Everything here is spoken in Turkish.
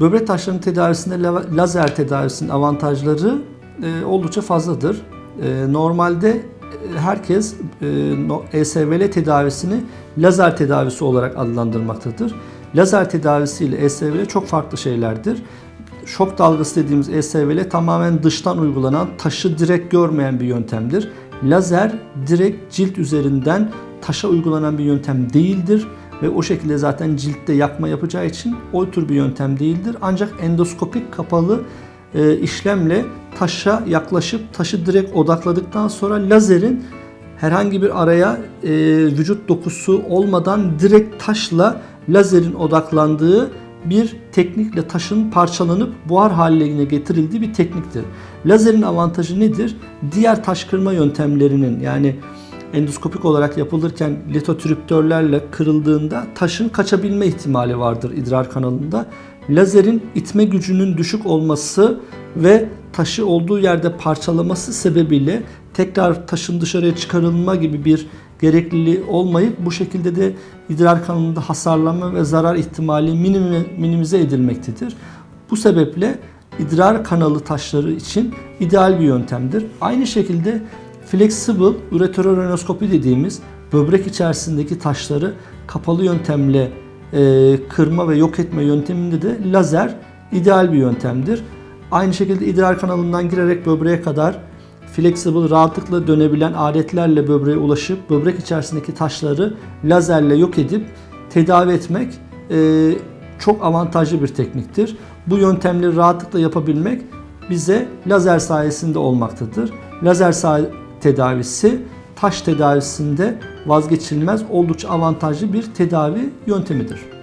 Böbrek taşlarının tedavisinde la- lazer tedavisinin avantajları e, oldukça fazladır. E, normalde e, herkes e, ESVL tedavisini lazer tedavisi olarak adlandırmaktadır. Lazer tedavisi ile ESVL çok farklı şeylerdir. Şok dalgası dediğimiz ESVL tamamen dıştan uygulanan, taşı direkt görmeyen bir yöntemdir. Lazer direkt cilt üzerinden taşa uygulanan bir yöntem değildir ve o şekilde zaten ciltte yakma yapacağı için o tür bir yöntem değildir. Ancak endoskopik kapalı e, işlemle taşa yaklaşıp taşı direkt odakladıktan sonra lazerin herhangi bir araya e, vücut dokusu olmadan direkt taşla lazerin odaklandığı bir teknikle taşın parçalanıp buhar haline getirildiği bir tekniktir. Lazerin avantajı nedir? Diğer taş kırma yöntemlerinin yani endoskopik olarak yapılırken litotriptörlerle kırıldığında taşın kaçabilme ihtimali vardır idrar kanalında. Lazerin itme gücünün düşük olması ve taşı olduğu yerde parçalaması sebebiyle tekrar taşın dışarıya çıkarılma gibi bir gerekliliği olmayıp bu şekilde de idrar kanalında hasarlanma ve zarar ihtimali minimize edilmektedir. Bu sebeple idrar kanalı taşları için ideal bir yöntemdir. Aynı şekilde flexible ureterorenoskopi dediğimiz böbrek içerisindeki taşları kapalı yöntemle e, kırma ve yok etme yönteminde de lazer ideal bir yöntemdir. Aynı şekilde idrar kanalından girerek böbreğe kadar flexible rahatlıkla dönebilen aletlerle böbreğe ulaşıp böbrek içerisindeki taşları lazerle yok edip tedavi etmek e, çok avantajlı bir tekniktir. Bu yöntemleri rahatlıkla yapabilmek bize lazer sayesinde olmaktadır. Lazer say- tedavisi taş tedavisinde vazgeçilmez oldukça avantajlı bir tedavi yöntemidir.